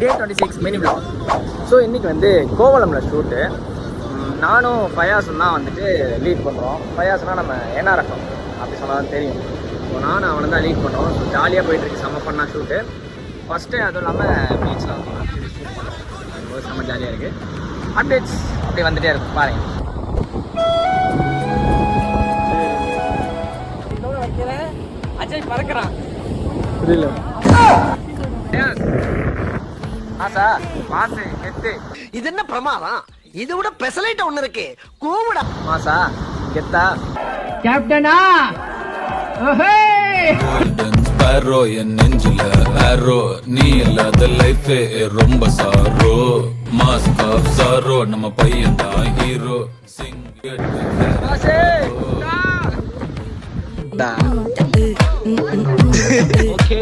Day twenty six mini vlog so இன்றைக்கி வந்து கோவளமில் shoot நானும் ஃபயாஸும் தான் வந்துட்டு லீட் பண்ணுறோம் ஃபயாஸ்னால் நம்ம என்ஆர்எஃப்எம் அப்படி சொன்னால் தெரியும். ஸோ நானும் அவனை தான் லீட் பண்ணுறோம் ஸோ ஜாலியாக போயிட்டுருக்கு. செம்ம பண்ணால் ஷூட்டு ஃபஸ்ட்டு அதுவும் இல்லாமல் பீச்சில் வந்து ஷூட் செம்ம ஜாலியாக இருக்குது அப்டேட்ஸ் அப்படி வந்துட்டே இருக்கும். பாருங்க. அஜய் பறக்கிறான். புரியல. ஆசா மாசு கெத்து. இது என்ன பிரமாதம்? இது விட பெசலைட் ஒண்ணு இருக்கு. கூவிடா மாசா கெத்தா. கோல்டன் ஸ்பேரோ என் நெஞ்சில ஆரோ நீ இல்லாத லைஃபே ரொம்ப சாரோ மாஸ்க் ஆஃப் சாரோ நம்ம பையன் தான் ஹீரோ சிங் ஓகே